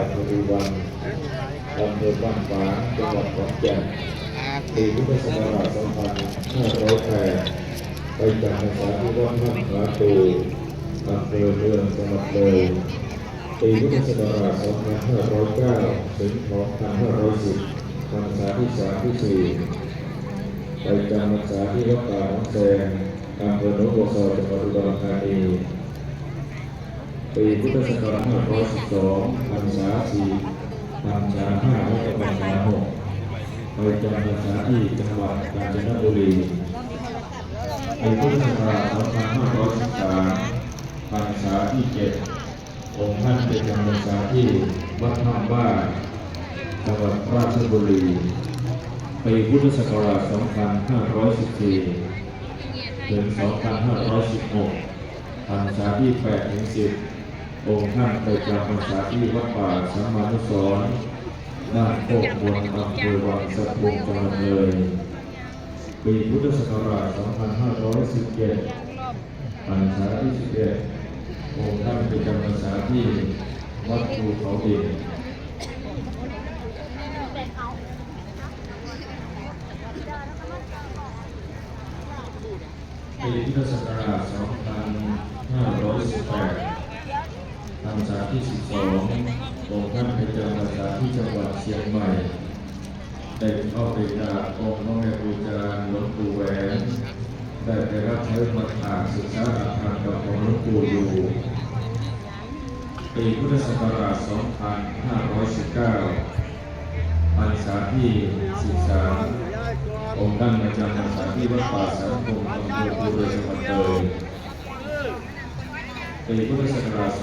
ายบริวันอำเภอบ้านฝางจังหวัดขอนแก่นปีพุทธศักราช2508ไปจำพรรษาที่วัดท่าขาตูอำเภอเมืองจังหวัดเลยปีพุทธศักราช2509 ถึง 2510พรรษาที่สามที่สี่ไปจำพรรษาที่วัดป่าหนองแซงอำเภอหนองบัวซอจังหวัดอุดรธานี ปีพุทธศักราช512พรรษา4พรรษา5และพรรษา6ไปจำพรรษาที่จังหวัดกาญจนบุรีปีพุทธศักราช2513พรรษาที่7องค์ท่านไปจำพรรษาที่วัดท่าบ้านจังหวัดราชบุรีปีพุทธศักราช2514ถึง2516พรรษาที่8ถึง10 องค์ท่านไปจำพรรษาที่วัดป่าสัมมานุสรณ์บ้านโคกบนอำเภอวังสะพุงจังหวัดเลยปีพุทธศักราช 2517พรรษาที่11องค์ท่านไปจำพรรษาที่วัดภูเขาดินปีพุทธศักราช 2518 พรรษาที่ 12องค์ท่านไปเจอพรรษาที่จังหวัดเชียงใหม่ได้เข้าไปกราบองค์พระแม่ครูจารย์หลวงปู่แหวนได้ไปรับใช้ประถานศึกษาอาคารกับองค์หลวงปู่อยู่ปีพุทธศักราช 2519พรรษาที่ 13 องค์ท่านประจำพรรษาที่วัดป่าสารคมอำเภอภูเรือจังหวัดเลย ปีพุทธศักราช2520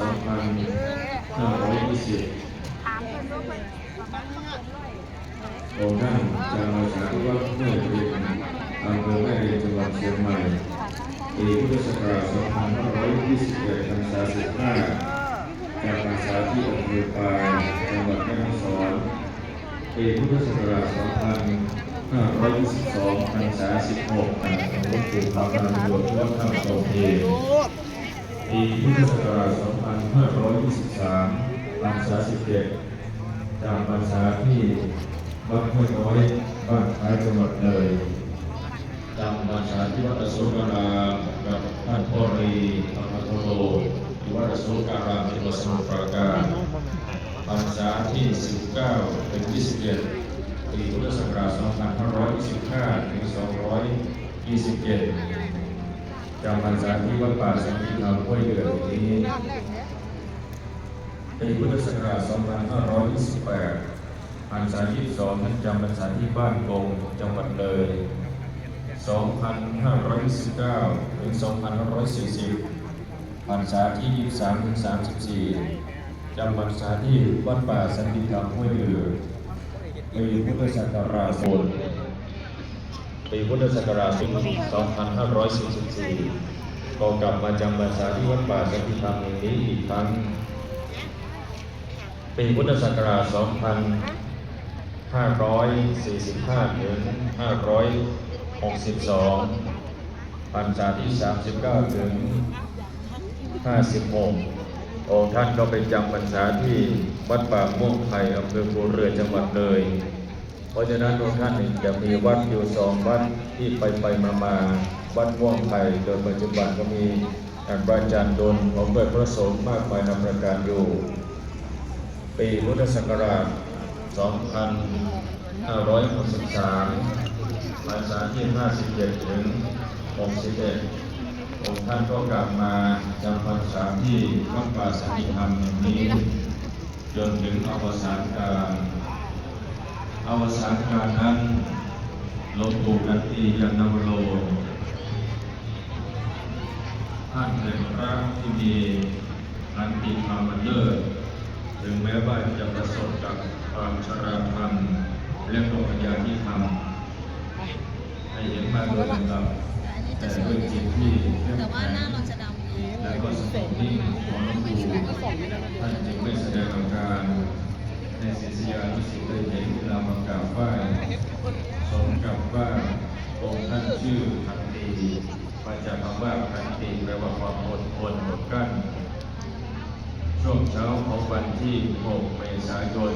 องค์ท่านจำพรรษาที่วัดห้วยเรียนอำเภอแม่เรียนจังหวัดเชียงใหม่ปีพุทธศักราช2521พรรษา15จำพรรษาที่อำเภอปายจังหวัดแม่ฮ่องสอนปีพุทธศักราช2522พรรษา16อ่าของหลวงปู่พระพลังบวชวัดถ้ำโตเพ ปีพุทธศักราช 2523พรรษา17จำพรรษาที่วัดห้วยน้อยบ้านท้ายจังหวัดเลยจำพรรษาที่วัดอโศการามกับท่านพ่อรีธรรมโทโลที่วัดอโศการามจังหวัดสมุทรปราการพรรษาที่ 19 ถึง 21 ปีพุทธศักราช 2525 ถึง 227 จำพรรษาที่วัดป่าสันติธรรมห้วยเดือดนี้ปีพุทธศักราช 2528พรรษาที่2ท่านจำพรรษาที่บ้านกงจังหวัดเลย 2529 ถึง 2540พรรษาที่ 23 ถึง 34 จำพรรษาที่วัดป่าสันติธรรมห้วยเดือปีพุทธศักราช ปีพุทธศักราช 2544 ก็กลับมาจำพรรษาที่วัดป่าสันติธรรมแห่งนี้อีกครั้ง ปีพุทธศักราช 2545 ถึง 562 พรรษาที่ 39 ถึง 56 องค์ท่านก็ไปจำพรรษาที่วัดป่าม่วงไผ่อำเภอภูเรือจังหวัดเลย ราะฉะนั้นองค์ท่านจะมีวัดอยู่สองวัดที่ไปไปมามาวัดม่วงไผ่โดยปัจจุบันก็มีพระอาจารย์ดนของด้วยพระสงฆ์มากมายนำประการอยู่ ปีพุทธศักราช 2563พรรษาที่ 57 ถึง 61องค์ท่านก็กลับมาจำพรรษาที่วัดป่าสันติธรรมแห่งนี้ จนถึงอวสานการ อวสานการนั้นหลวงปู่กันตียันนวโรท่านเป็นพระที่มีอันติธรรมเลิศถึงแม้ว่าจะประสบกับความชราธรรมและโรคยาที่ทำให้เห็นมาโดยลำดับแต่ด้วยจิตที่เข้มแข็งและก็สงบนิ่งของหลวงปู่ท่านจึงไม่แสดงอาการ ในศิษยานุสิตได้เห็นนามากราบไหว้สมกับว่าองค์ท่านชื่อพันตีมาจากคำว่าพันตีแปลว่าความอดทนอดกั้นช่วงเช้าของวันที่ 6 เมษายน